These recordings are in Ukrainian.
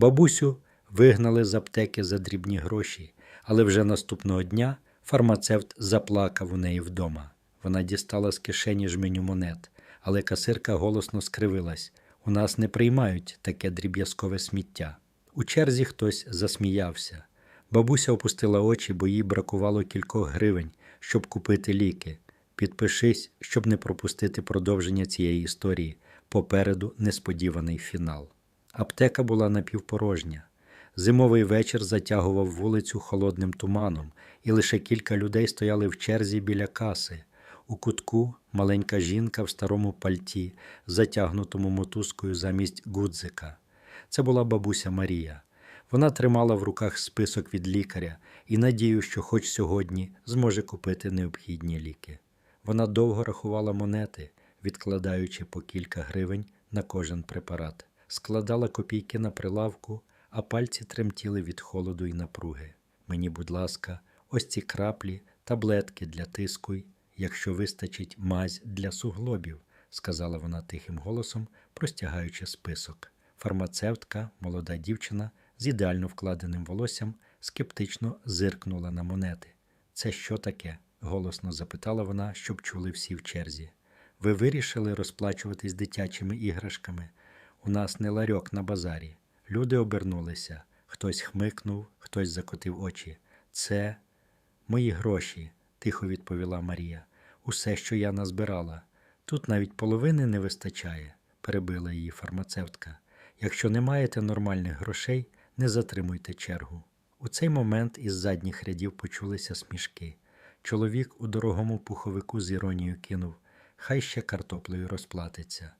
Бабусю вигнали з аптеки за дрібні гроші, але вже наступного дня фармацевт заплакав у неї вдома. Вона дістала з кишені жменю монет, але касирка голосно скривилась. У нас не приймають таке дріб'язкове сміття. У черзі хтось засміявся. Бабуся опустила очі, бо їй бракувало кількох гривень, щоб купити ліки. Підпишись, щоб не пропустити продовження цієї історії. Попереду несподіваний фінал. Аптека була напівпорожня. Зимовий вечір затягував вулицю холодним туманом, і лише кілька людей стояли в черзі біля каси. У кутку маленька жінка в старому пальті, затягнутому мотузкою замість гудзика. Це була бабуся Марія. Вона тримала в руках список від лікаря і надію, що хоч сьогодні зможе купити необхідні ліки. Вона довго рахувала монети, відкладаючи по кілька гривень на кожен препарат, складала копійки на прилавку, а пальці тремтіли від холоду і напруги. Мені, будь ласка, ось ці краплі, таблетки для тиску, якщо вистачить мазь для суглобів, сказала вона тихим голосом, простягаючи список. Фармацевтка, молода дівчина з ідеально вкладеним волоссям, скептично зиркнула на монети. Це що таке? голосно запитала вона, щоб чули всі в черзі. Ви вирішили розплачуватись дитячими іграшками? У нас не ларьок на базарі. Люди обернулися. Хтось хмикнув, хтось закотив очі. Це мої гроші, тихо відповіла Марія. Усе, що я назбирала. Тут навіть половини не вистачає, перебила її фармацевтка. Якщо не маєте нормальних грошей, не затримуйте чергу. У цей момент із задніх рядів почулися смішки. Чоловік у дорогому пуховику з іронією кинув Хай ще картоплею розплатиться.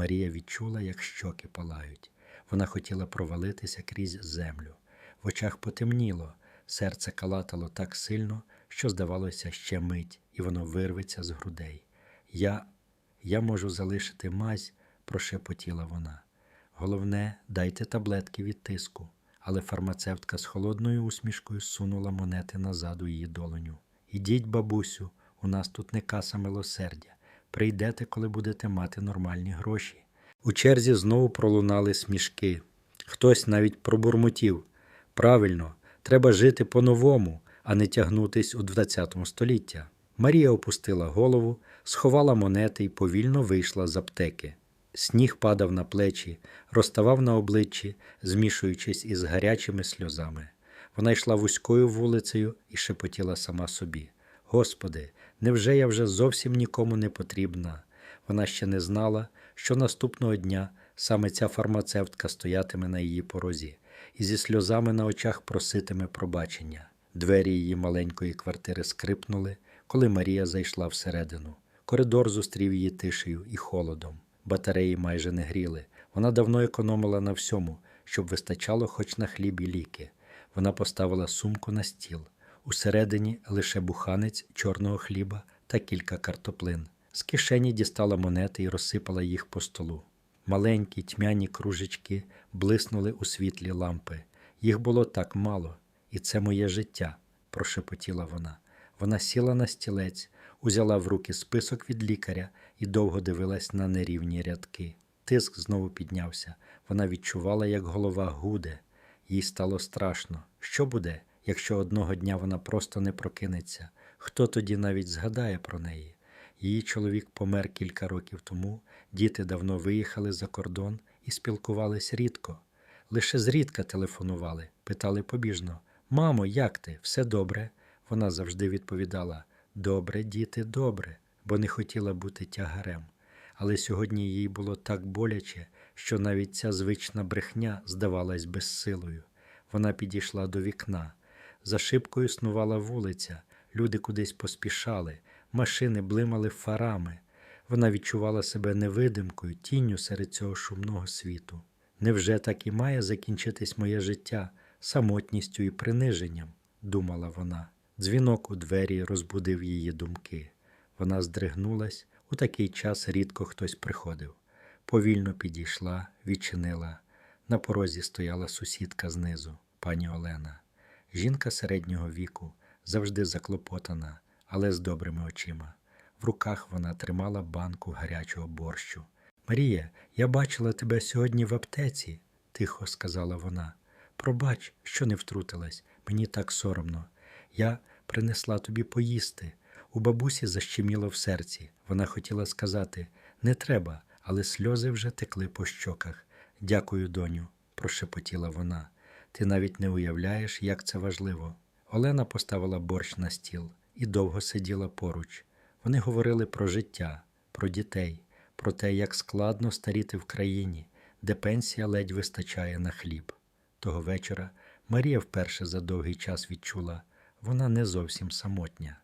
Марія відчула, як щоки палають. Вона хотіла провалитися крізь землю. В очах потемніло, серце калатало так сильно, що, здавалося, ще мить, і воно вирветься з грудей. Я я можу залишити мазь, прошепотіла вона. Головне, дайте таблетки від тиску. Але фармацевтка з холодною усмішкою сунула монети назад у її долоню. Ідіть, бабусю, у нас тут не каса милосердя. Прийдете, коли будете мати нормальні гроші. У черзі знову пролунали смішки. Хтось навіть пробурмотів. Правильно, треба жити по-новому, а не тягнутись у ХХ століття. Марія опустила голову, сховала монети і повільно вийшла з аптеки. Сніг падав на плечі, розставав на обличчі, змішуючись із гарячими сльозами. Вона йшла вузькою вулицею і шепотіла сама собі: Господи, невже я вже зовсім нікому не потрібна? Вона ще не знала, що наступного дня саме ця фармацевтка стоятиме на її порозі і зі сльозами на очах проситиме пробачення. Двері її маленької квартири скрипнули, коли Марія зайшла всередину. Коридор зустрів її тишею і холодом. Батареї майже не гріли. Вона давно економила на всьому, щоб вистачало хоч на хліб і ліки. Вона поставила сумку на стіл. Усередині лише буханець чорного хліба та кілька картоплин. З кишені дістала монети і розсипала їх по столу. Маленькі тьмяні кружечки блиснули у світлі лампи. Їх було так мало, і це моє життя, прошепотіла вона. Вона сіла на стілець, узяла в руки список від лікаря і довго дивилась на нерівні рядки. Тиск знову піднявся. Вона відчувала, як голова гуде. Їй стало страшно. Що буде, якщо одного дня вона просто не прокинеться? Хто тоді навіть згадає про неї? Її чоловік помер кілька років тому, діти давно виїхали за кордон і спілкувались рідко. Лише зрідка телефонували, питали побіжно: Мамо, як ти? Все добре? Вона завжди відповідала: Добре, діти, добре, бо не хотіла бути тягарем. Але сьогодні їй було так боляче, що навіть ця звична брехня здавалась безсилою. Вона підійшла до вікна. За шибкою снувала вулиця, люди кудись поспішали, машини блимали фарами. Вона відчувала себе невидимкою, тінню серед цього шумного світу. Невже так і має закінчитись моє життя самотністю і приниженням? думала вона. Дзвінок у двері розбудив її думки. Вона здригнулась, у такий час рідко хтось приходив. Повільно підійшла, відчинила. На порозі стояла сусідка знизу, пані Олена. Жінка середнього віку, завжди заклопотана, але з добрими очима. В руках вона тримала банку гарячого борщу. Марія, я бачила тебе сьогодні в аптеці. тихо сказала вона. Пробач, що не втрутилась, мені так соромно. Я принесла тобі поїсти. У бабусі защеміло в серці. Вона хотіла сказати не треба, але сльози вже текли по щоках. Дякую, доню, прошепотіла вона. Ти навіть не уявляєш, як це важливо. Олена поставила борщ на стіл і довго сиділа поруч. Вони говорили про життя, про дітей, про те, як складно старіти в країні, де пенсія ледь вистачає на хліб. Того вечора Марія вперше за довгий час відчула, вона не зовсім самотня.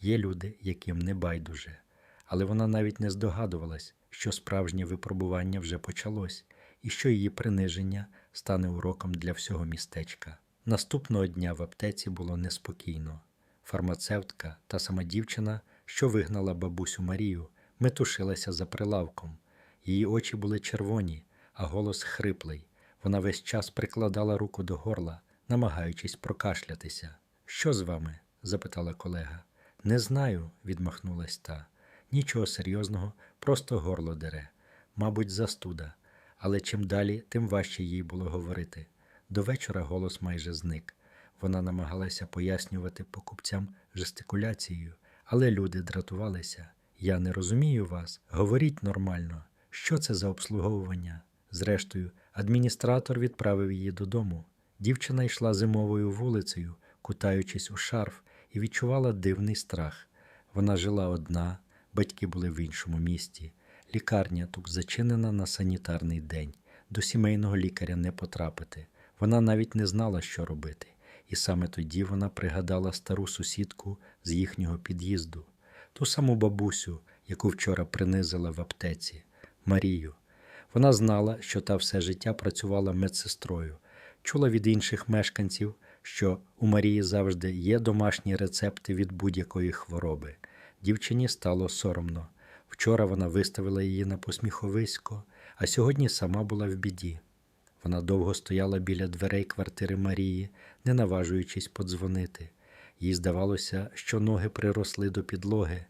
Є люди, яким не байдуже, але вона навіть не здогадувалась, що справжнє випробування вже почалось, і що її приниження стане уроком для всього містечка. Наступного дня в аптеці було неспокійно. Фармацевтка, та сама дівчина, що вигнала бабусю Марію, метушилася за прилавком. Її очі були червоні, а голос хриплий. Вона весь час прикладала руку до горла, намагаючись прокашлятися. Що з вами? запитала колега. Не знаю, відмахнулась та. Нічого серйозного, просто горло дере. Мабуть, застуда. Але чим далі, тим важче їй було говорити. До вечора голос майже зник. Вона намагалася пояснювати покупцям жестикуляцією, але люди дратувалися. Я не розумію вас. Говоріть нормально. Що це за обслуговування? Зрештою, адміністратор відправив її додому. Дівчина йшла зимовою вулицею, кутаючись у шарф, і відчувала дивний страх. Вона жила одна, батьки були в іншому місті. Лікарня тут зачинена на санітарний день. До сімейного лікаря не потрапити. Вона навіть не знала, що робити. І саме тоді вона пригадала стару сусідку з їхнього під'їзду, ту саму бабусю, яку вчора принизила в аптеці, Марію. Вона знала, що та все життя працювала медсестрою, чула від інших мешканців, що у Марії завжди є домашні рецепти від будь-якої хвороби. Дівчині стало соромно. Вчора вона виставила її на посміховисько, а сьогодні сама була в біді. Вона довго стояла біля дверей квартири Марії, не наважуючись подзвонити. Їй здавалося, що ноги приросли до підлоги.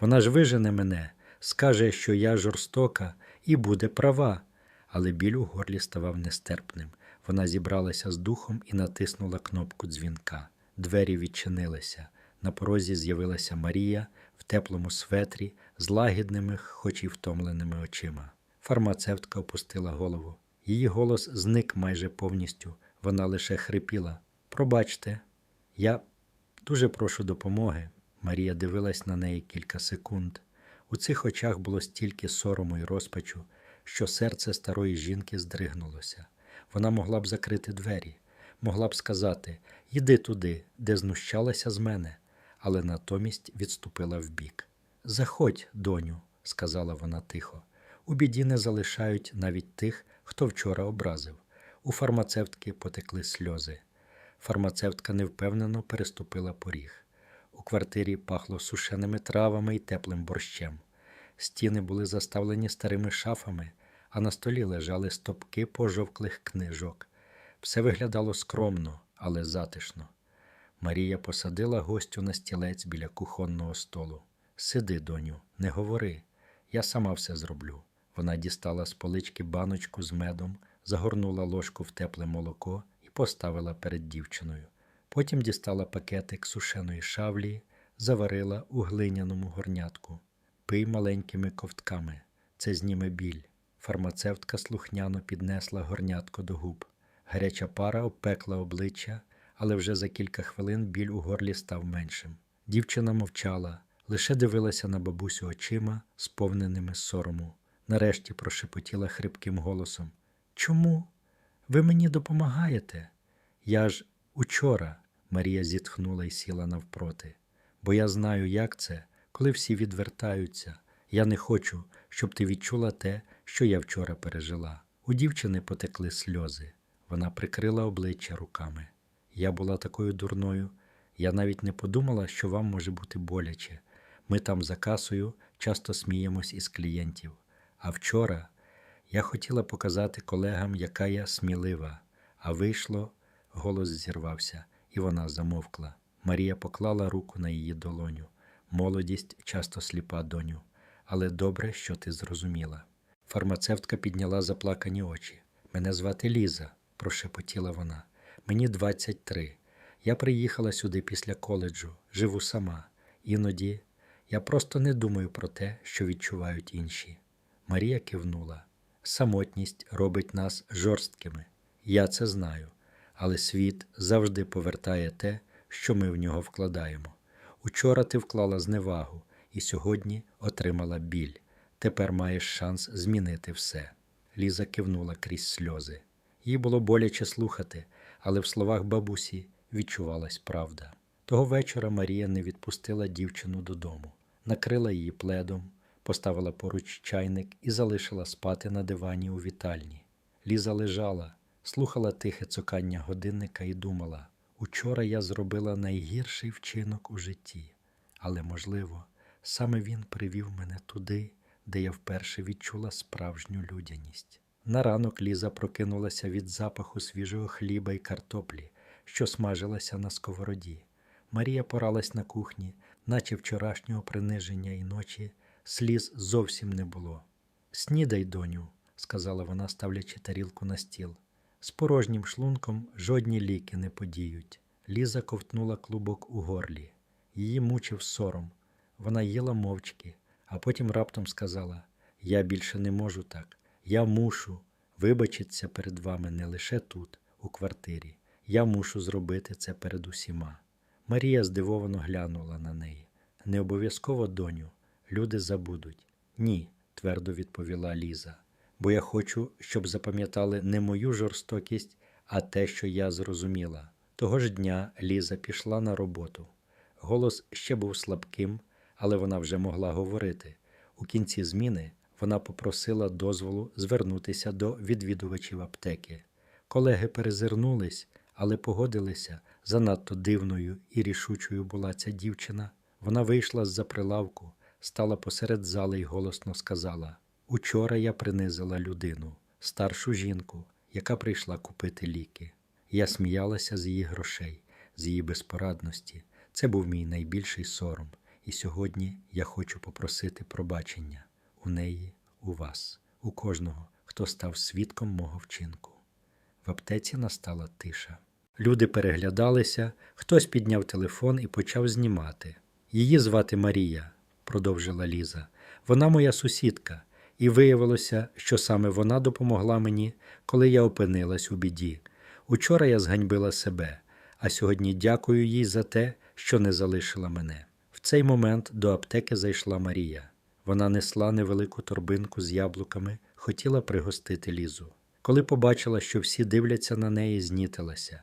Вона ж вижене мене, скаже, що я жорстока, і буде права. Але біль у горлі ставав нестерпним. Вона зібралася з духом і натиснула кнопку дзвінка. Двері відчинилися. На порозі з'явилася Марія теплому светрі з лагідними, хоч і втомленими очима. Фармацевтка опустила голову. Її голос зник майже повністю. Вона лише хрипіла. Пробачте, я дуже прошу допомоги. Марія дивилась на неї кілька секунд. У цих очах було стільки сорому й розпачу, що серце старої жінки здригнулося. Вона могла б закрити двері, могла б сказати Йди туди, де знущалася з мене, але натомість відступила вбік. Заходь, доню, сказала вона тихо. У біді не залишають навіть тих, хто вчора образив. У фармацевтки потекли сльози. Фармацевтка невпевнено переступила поріг. У квартирі пахло сушеними травами і теплим борщем. Стіни були заставлені старими шафами, а на столі лежали стопки пожовклих книжок. Все виглядало скромно, але затишно. Марія посадила гостю на стілець біля кухонного столу. Сиди, доню, не говори. Я сама все зроблю. Вона дістала з полички баночку з медом, загорнула ложку в тепле молоко і поставила перед дівчиною. Потім дістала пакетик сушеної шавлі, заварила у глиняному горнятку. Пий маленькими ковтками, це зніме біль. Фармацевтка слухняно піднесла горнятко до губ. Гаряча пара обпекла обличчя, але вже за кілька хвилин біль у горлі став меншим. Дівчина мовчала, лише дивилася на бабусю очима, сповненими сорому. Нарешті прошепотіла хрипким голосом. Чому? Ви мені допомагаєте? Я ж учора, Марія зітхнула і сіла навпроти, бо я знаю, як це, коли всі відвертаються. Я не хочу, щоб ти відчула те, що я вчора пережила. У дівчини потекли сльози. Вона прикрила обличчя руками. Я була такою дурною. Я навіть не подумала, що вам може бути боляче. Ми там за касою часто сміємось із клієнтів. А вчора я хотіла показати колегам, яка я смілива, а вийшло, голос зірвався, і вона замовкла. Марія поклала руку на її долоню. Молодість часто сліпа доню, але добре, що ти зрозуміла. Фармацевтка підняла заплакані очі. Мене звати Ліза, прошепотіла вона. Мені 23. Я приїхала сюди після коледжу, живу сама. Іноді я просто не думаю про те, що відчувають інші. Марія кивнула. Самотність робить нас жорсткими. Я це знаю, але світ завжди повертає те, що ми в нього вкладаємо. Учора ти вклала зневагу і сьогодні отримала біль. Тепер маєш шанс змінити все. Ліза кивнула крізь сльози. Їй було боляче слухати, але в словах бабусі відчувалась правда. Того вечора Марія не відпустила дівчину додому, накрила її пледом, поставила поруч чайник і залишила спати на дивані у вітальні. Ліза лежала, слухала тихе цокання годинника і думала: учора я зробила найгірший вчинок у житті, але, можливо, саме він привів мене туди, де я вперше відчула справжню людяність. На ранок Ліза прокинулася від запаху свіжого хліба і картоплі, що смажилася на сковороді. Марія поралась на кухні, наче вчорашнього приниження і ночі, сліз зовсім не було. Снідай, доню, сказала вона, ставлячи тарілку на стіл. З порожнім шлунком жодні ліки не подіють. Ліза ковтнула клубок у горлі. Її мучив сором. Вона їла мовчки, а потім раптом сказала: Я більше не можу так. Я мушу вибачитися перед вами не лише тут, у квартирі. Я мушу зробити це перед усіма. Марія здивовано глянула на неї. Не обов'язково, доню, люди забудуть. Ні, твердо відповіла Ліза, бо я хочу, щоб запам'ятали не мою жорстокість, а те, що я зрозуміла. Того ж дня Ліза пішла на роботу. Голос ще був слабким, але вона вже могла говорити. У кінці зміни вона попросила дозволу звернутися до відвідувачів аптеки. Колеги перезирнулись, але погодилися. Занадто дивною і рішучою була ця дівчина. Вона вийшла з-за прилавку, стала посеред зали й голосно сказала: Учора я принизила людину, старшу жінку, яка прийшла купити ліки. Я сміялася з її грошей, з її безпорадності. Це був мій найбільший сором. І сьогодні я хочу попросити пробачення у неї, у вас, у кожного, хто став свідком мого вчинку. В аптеці настала тиша. Люди переглядалися, хтось підняв телефон і почав знімати. Її звати Марія, продовжила Ліза. Вона моя сусідка, і виявилося, що саме вона допомогла мені, коли я опинилась у біді. Учора я зганьбила себе, а сьогодні дякую їй за те, що не залишила мене. В цей момент до аптеки зайшла Марія. Вона несла невелику торбинку з яблуками, хотіла пригостити Лізу. Коли побачила, що всі дивляться на неї, знітилася.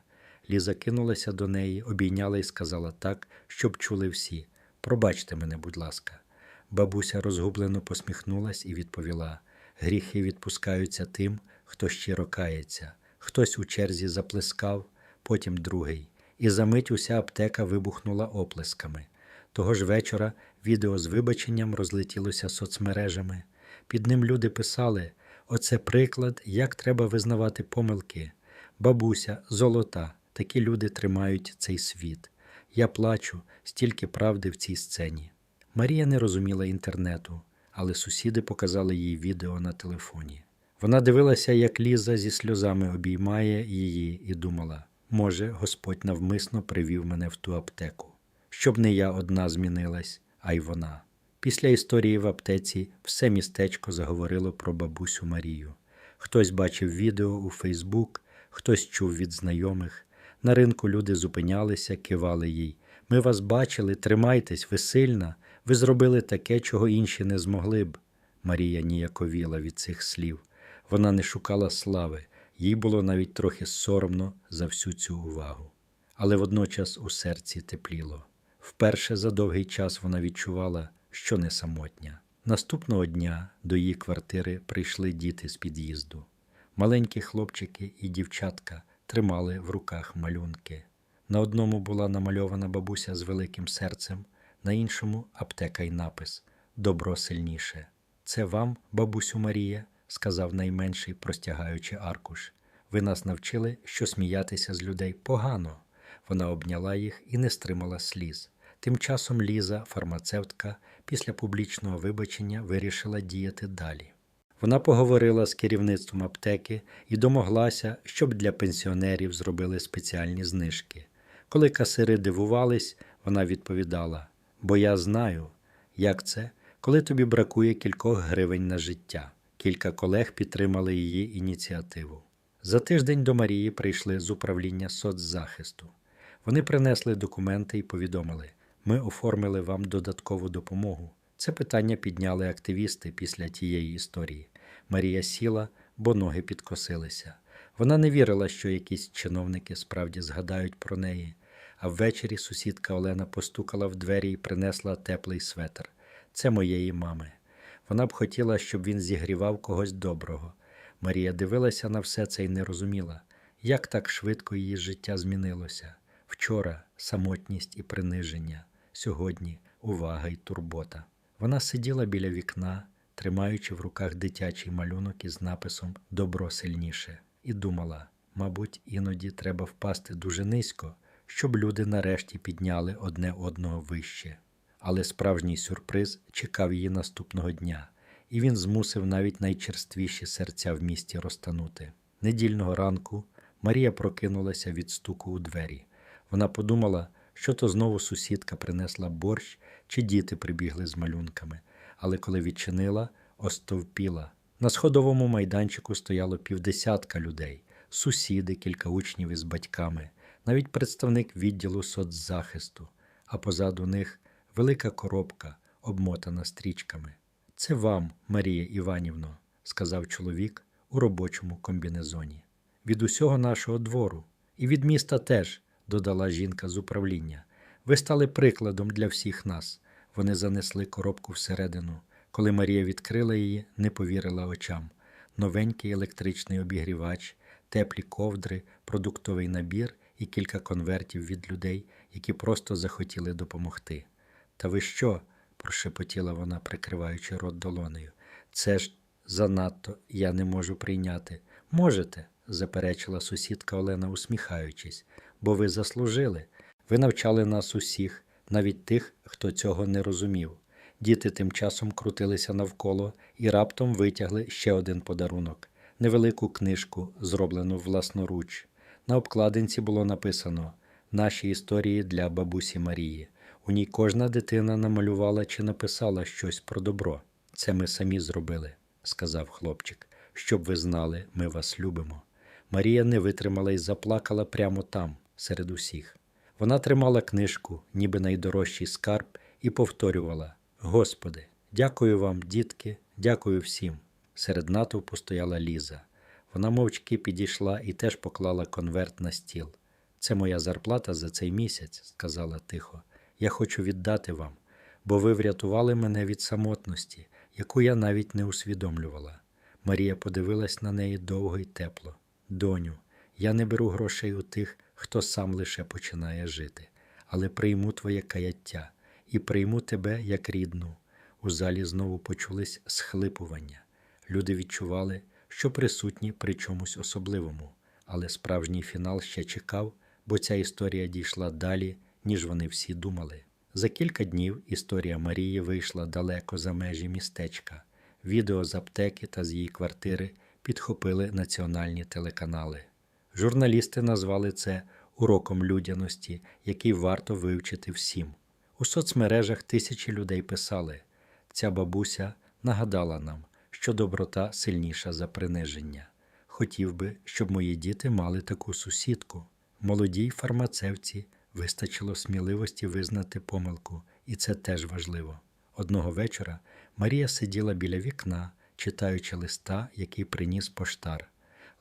Ліза кинулася до неї, обійняла і сказала так, щоб чули всі. Пробачте мене, будь ласка. Бабуся розгублено посміхнулась і відповіла: гріхи відпускаються тим, хто щиро кається. Хтось у черзі заплескав, потім другий, і за мить уся аптека вибухнула оплесками. Того ж вечора відео з вибаченням розлетілося соцмережами. Під ним люди писали: оце приклад, як треба визнавати помилки. Бабуся, золота, такі люди тримають цей світ. Я плачу, стільки правди в цій сцені. Марія не розуміла інтернету, але сусіди показали їй відео на телефоні. Вона дивилася, як Ліза зі сльозами обіймає її, і думала: може, Господь навмисно привів мене в ту аптеку, щоб не я одна змінилась, а й вона. Після історії в аптеці все містечко заговорило про бабусю Марію. Хтось бачив відео у Фейсбук, хтось чув від знайомих. На ринку люди зупинялися, кивали їй. Ми вас бачили, тримайтесь, ви сильна, ви зробили таке, чого інші не змогли б. Марія ніяковіла від цих слів. Вона не шукала слави, їй було навіть трохи соромно за всю цю увагу. Але водночас у серці тепліло. Вперше за довгий час вона відчувала, що не самотня. Наступного дня до її квартири прийшли діти з під'їзду. Маленькі хлопчики і дівчатка тримали в руках малюнки. На одному була намальована бабуся з великим серцем, на іншому аптека й напис Добро сильніше. Це вам, бабусю Марія, сказав найменший, простягаючи аркуш. Ви нас навчили, що сміятися з людей погано. Вона обняла їх і не стримала сліз. Тим часом Ліза, фармацевтка, після публічного вибачення вирішила діяти далі. Вона поговорила з керівництвом аптеки і домоглася, щоб для пенсіонерів зробили спеціальні знижки. Коли касири дивувались, вона відповідала: Бо я знаю, як це, коли тобі бракує кількох гривень на життя. Кілька колег підтримали її ініціативу. За тиждень до Марії прийшли з управління соцзахисту. Вони принесли документи і повідомили: ми оформили вам додаткову допомогу. Це питання підняли активісти після тієї історії. Марія сіла, бо ноги підкосилися. Вона не вірила, що якісь чиновники справді згадають про неї. А ввечері сусідка Олена постукала в двері і принесла теплий светр. Це моєї мами. Вона б хотіла, щоб він зігрівав когось доброго. Марія дивилася на все це і не розуміла, як так швидко її життя змінилося. Вчора самотність і приниження, сьогодні увага і турбота. Вона сиділа біля вікна, тримаючи в руках дитячий малюнок із написом Добро сильніше, і думала, мабуть, іноді треба впасти дуже низько, щоб люди нарешті підняли одне одного вище. Але справжній сюрприз чекав її наступного дня, і він змусив навіть найчерствіші серця в місті розтанути. Недільного ранку Марія прокинулася від стуку у двері. Вона подумала, що то знову сусідка принесла борщ чи діти прибігли з малюнками, але коли відчинила, остовпіла. На сходовому майданчику стояло півдесятка людей, сусіди, кілька учнів із батьками, навіть представник відділу соцзахисту, а позаду них велика коробка, обмотана стрічками. Це вам, Марія Іванівно, сказав чоловік у робочому комбінезоні. Від усього нашого двору, і від міста теж, додала жінка з управління. Ви стали прикладом для всіх нас. Вони занесли коробку всередину. Коли Марія відкрила її, не повірила очам. Новенький електричний обігрівач, теплі ковдри, продуктовий набір і кілька конвертів від людей, які просто захотіли допомогти. Та ви що? прошепотіла вона, прикриваючи рот долонею. Це ж занадто я не можу прийняти. Можете, заперечила сусідка Олена, усміхаючись, бо ви заслужили. Ви навчали нас усіх, навіть тих, хто цього не розумів. Діти тим часом крутилися навколо і раптом витягли ще один подарунок невелику книжку, зроблену власноруч. На обкладинці було написано Наші історії для бабусі Марії. У ній кожна дитина намалювала чи написала щось про добро. Це ми самі зробили, сказав хлопчик. Щоб ви знали, ми вас любимо. Марія не витримала і заплакала прямо там, серед усіх. Вона тримала книжку, ніби найдорожчий скарб, і повторювала: Господи, дякую вам, дітки, дякую всім. Серед натовпу стояла Ліза. Вона мовчки підійшла і теж поклала конверт на стіл. Це моя зарплата за цей місяць, сказала тихо. Я хочу віддати вам, бо ви врятували мене від самотності, яку я навіть не усвідомлювала. Марія подивилась на неї довго й тепло. Доню, я не беру грошей у тих, хто сам лише починає жити, але прийму твоє каяття і прийму тебе як рідну. У залі знову почулись схлипування. Люди відчували, що присутні при чомусь особливому, але справжній фінал ще чекав, бо ця історія дійшла далі, ніж вони всі думали. За кілька днів історія Марії вийшла далеко за межі містечка. Відео з аптеки та з її квартири підхопили національні телеканали. Журналісти назвали це уроком людяності, який варто вивчити всім. У соцмережах тисячі людей писали: ця бабуся нагадала нам, що доброта сильніша за приниження. Хотів би, щоб мої діти мали таку сусідку. Молодій фармацевці вистачило сміливості визнати помилку, і це теж важливо. Одного вечора Марія сиділа біля вікна, читаючи листа, який приніс поштар.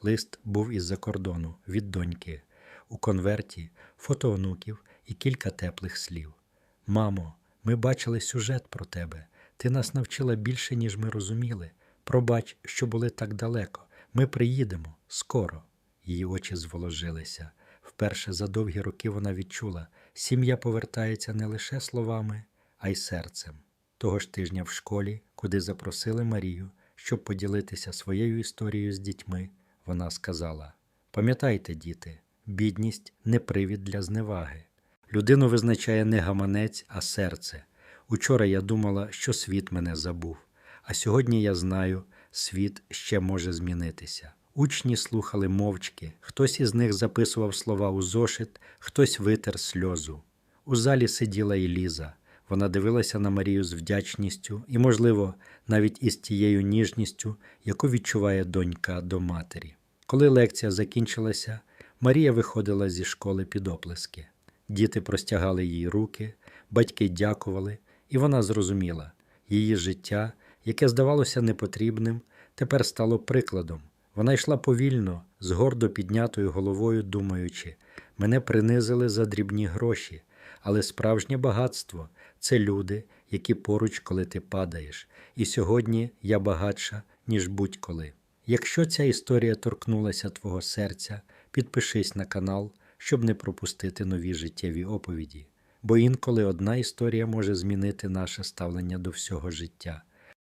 Лист був із-за кордону від доньки. У конверті фото онуків і кілька теплих слів. Мамо, ми бачили сюжет про тебе. Ти нас навчила більше, ніж ми розуміли. Пробач, що були так далеко. Ми приїдемо скоро. Її очі зволожилися. Вперше за довгі роки вона відчула, сім'я повертається не лише словами, а й серцем. Того ж тижня в школі, куди запросили Марію, щоб поділитися своєю історією з дітьми, вона сказала: Пам'ятайте, діти, бідність не привід для зневаги. Людину визначає не гаманець, а серце. Учора я думала, що світ мене забув, а сьогодні я знаю, світ ще може змінитися. Учні слухали мовчки, хтось із них записував слова у зошит, хтось витер сльозу. У залі сиділа і Ліза. Вона дивилася на Марію з вдячністю і, можливо, навіть із тією ніжністю, яку відчуває донька до матері. Коли лекція закінчилася, Марія виходила зі школи під оплески. Діти простягали їй руки, батьки дякували, і вона зрозуміла її життя, яке здавалося непотрібним, тепер стало прикладом. Вона йшла повільно, з гордо піднятою головою, думаючи, мене принизили за дрібні гроші, але справжнє багатство це люди, які поруч, коли ти падаєш. І сьогодні я багатша, ніж будь-коли. Якщо ця історія торкнулася твого серця, підпишись на канал, щоб не пропустити нові життєві оповіді. Бо інколи одна історія може змінити наше ставлення до всього життя.